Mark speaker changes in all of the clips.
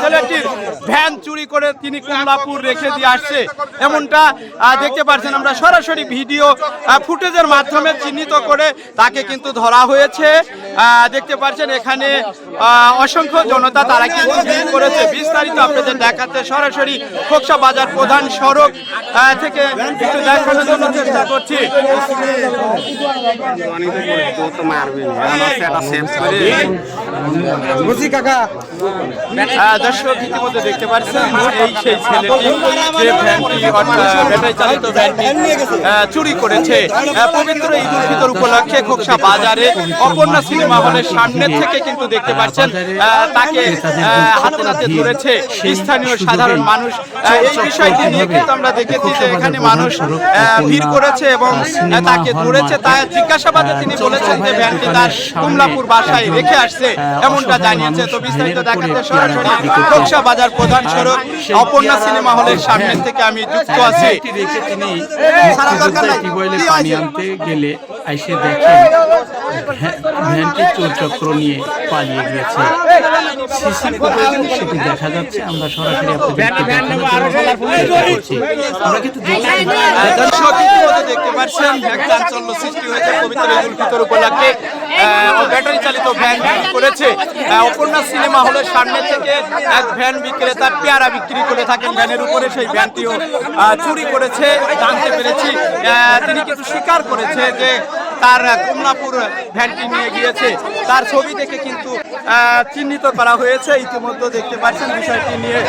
Speaker 1: ছেলেটির ভ্যান চুরি করে তিনি কমলাপুর রেখে দিয়ে আসছে। এমনটা দেখতে পাচ্ছেন আমরা সরাসরি ভিডিও ফুটেজের মাধ্যমে চিহ্নিত করে তাকে কিন্তু ধরা হয়েছে। দেখতে পাচ্ছেন এখানে অসংখ্য জনতা তারা কিন্তু ভিড় করেছে বিস্তারিত আপনাদের দেখাতে সরাসরি খোকসা বাজার প্রধান সড়ক থেকে একটু দেখানোর জন্য চেষ্টা করছি। দর্শক, ইতিমধ্যে দেখতে পাচ্ছেন এই সেই ছেলেটি ব্যাটারি চালিত ভ্যানটি চুরি করেছে। পবিত্র ঈদ উল ফিতর উপলক্ষে খোকসা বাজারে অপর্ণা সিনেমা হলের সামনে থেকে কিন্তু দেখতে পাচ্ছেন তাকে হাতে নাতে ধরেছে স্থানীয় সাধারণ মানুষ। এই বিষয়টি নিয়ে কিন্তু আমরা দেখেছি যে এখানে মানুষ ভিড় করেছে এবং তাকে ধরেছে তা জিজ্ঞাসাবাদে তিনি বলেছেন যে ভ্যানটি তার কুমলাপুর বাসায় রেখে আসছে এমনটা জানিয়েছে। তো বিস্তারিত দেখাতে সরাসরি খোকসা বাজার প্রধান সড়ক অপর্ণা সিনেমা হলের সামনে থেকে আমি যুক্ত আছি।
Speaker 2: ভ্যানটি রেখে তিনি টিউবওয়েলে পানি আনতে গেলে এসে দেখেন। ভ্যানটি চোর চক্র নিয়ে পালিয়ে গিয়েছে। সিসি ফুটেজে সেটি দেখা যাচ্ছে আমরা সরাসরি করছি। আমরা কিন্তু দেখছি
Speaker 1: আহ, দর্শক ইতিমধ্যে দেখতে পাচ্ছেন চাঞ্চল্য সৃষ্টি হয়েছে পবিত্র ঈদ ফিতর উপলক্ষে। ব্যাটারি চালিত ভ্যান করেছে। অপর্ণা সিনেমা হলের সামনে থেকে এক ভ্যান বিক্রেতা পেয়ারা বিক্রি করে থাকেন ভ্যানের উপরে। সেই ভ্যানটিও চুরি করেছে জানতে পেরেছি। তিনি কিন্তু স্বীকার করেছে যে তার কমলাপুর ভ্যানটি নিয়ে গিয়েছে। তার ছবি দেখে কিন্তু চিহ্নিত করা হয়েছে। ইতিমধ্যে দেখতে পাচ্ছেন বিষয়টি নিয়ে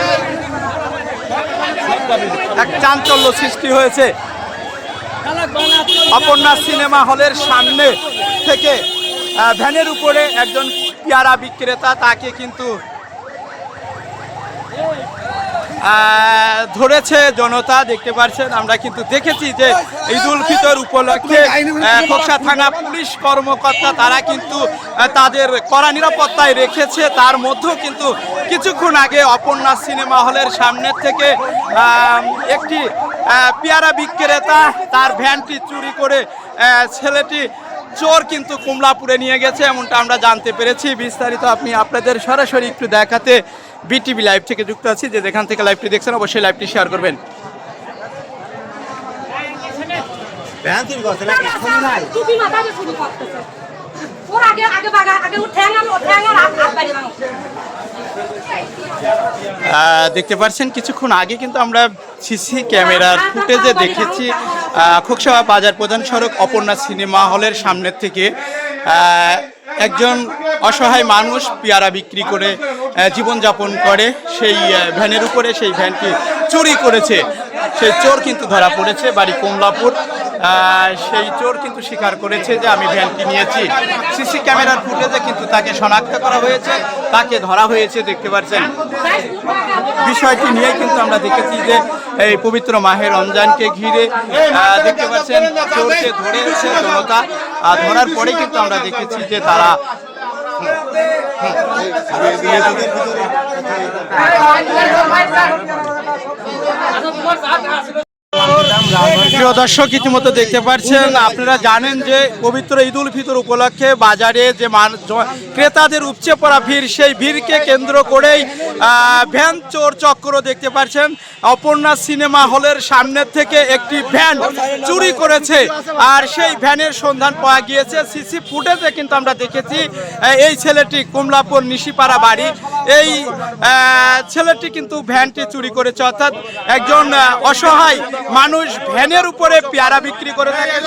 Speaker 1: এক চাঞ্চল্য সৃষ্টি হয়েছে। অপর্ণা সিনেমা হলের সামনে থেকে ভ্যানের উপরে একজন পেয়ারা বিক্রেতা তাকে কিন্তু ধরেছে জনতা, দেখতে পাচ্ছেন, আমরা কিন্তু দেখেছি যে ঈদ উল ফিতর উপলক্ষে খোকসা থানা পুলিশ কর্মকর্তা, তারা কিন্তু তাদের কড়া নিরাপত্তায় রেখেছে। তার মধ্যেও কিন্তু কিছুক্ষণ আগে অপর্ণা সিনেমা হলের সামনে থেকে একটি পেয়ারা বিক্রেতা, তার ভ্যানটি চুরি করে ছেলেটি চোর কিন্তু কমলাপুরে নিয়ে গেছে, এমনটা আমরা জানতে পেরেছি। বিস্তারিত আপনি আপনাদের সরাসরি একটু দেখাতে বিটিভি লাইভ থেকে যুক্ত আছি। যে যেখান থেকে লাইভটি দেখছেন অবশ্যই লাইভটি শেয়ার করবেন। দেখতে পাচ্ছেন কিছুক্ষণ আগে কিন্তু আমরা সিসি ক্যামেরার ফুটেজে দেখেছি আহ, খোকসা বাজার প্রধান সড়ক অপর্ণা সিনেমা হলের সামনের থেকে আহ, একজন অসহায় মানুষ পেয়ারা বিক্রি করে জীবনযাপন করে, সেই ভ্যানের উপরে সেই ভ্যানটি চুরি করেছে। সেই চোর কিন্তু ধরা পড়েছে, বাড়ি কমলাপুর। সেই চোর কিন্তু স্বীকার করেছে যে আমি ভ্যানটি নিয়েছি। সিসি ক্যামেরার ফুটেজে কিন্তু তাকে শনাক্ত করা হয়েছে, তাকে ধরা হয়েছে, দেখতে পাচ্ছেন। বিষয়টি নিয়ে কিন্তু আমরা দেখেছি যে এই পবিত্র মাহের রমজানকে ঘিরে আহ, দেখতে পাচ্ছেন চোরকে ধরেছে জনতা আর ধরার পরে কিন্তু আমরা দেখেছি যে তারা প্রিয় দর্শক, ইতিমধ্যে দেখতে পাচ্ছেন, আপনারা জানেন যে পবিত্র ঈদ উল ফিতর উপলক্ষে বাজারে যে ক্রেতাদের উপচে পড়া ভিড়, সেই ভিড়কে কেন্দ্র করেই ভ্যান চোর চক্র দেখতে পাচ্ছেন। অপর্ণা সিনেমা হলের সামনের থেকে একটি ভ্যান চুরি করেছে, আর সেই ভ্যানের সন্ধান পাওয়া গিয়েছে। সিসি ফুটেজে কিন্তু আমরা দেখেছি এই ছেলেটি কমলাপুর নিশিপাড়া বাড়ি, এই ছেলেটি কিন্তু ভ্যানটি চুরি করেছে। অর্থাৎ একজন অসহায় মানুষ ভ্যানের উপরে পেয়ারা বিক্রি করে থাকে।